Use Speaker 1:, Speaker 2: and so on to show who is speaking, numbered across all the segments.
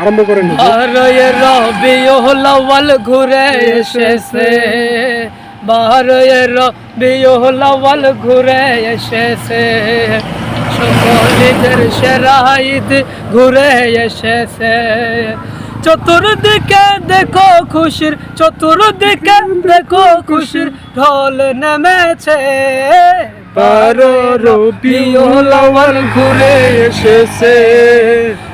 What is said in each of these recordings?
Speaker 1: আরম্ভ
Speaker 2: এসেছে। চতুর্দিকে দেখো খুশির চতুর্দিকে দেখো খুশির ঢোল নেমেছে।
Speaker 1: বারো রবিউল ঘুরে এসেছে।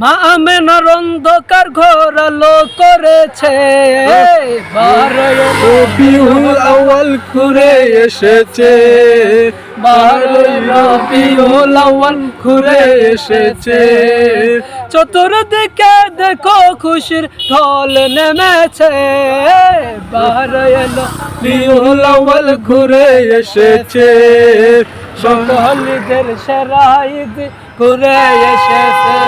Speaker 2: মা আমেনার অন্ধকার ঘোর আলো করেছে।
Speaker 1: রবিউল আউয়াল ঘুরে এসেছে।
Speaker 2: রবিউল আউয়াল ঘুরে এসেছে। চতুর্দিকে দেখো খুশির ঢল নেমেছে। রবিউল আউয়াল
Speaker 1: ঘুরে এসেছে।
Speaker 2: সকলদের সেরা ঈদ ঘুরে এসেছে।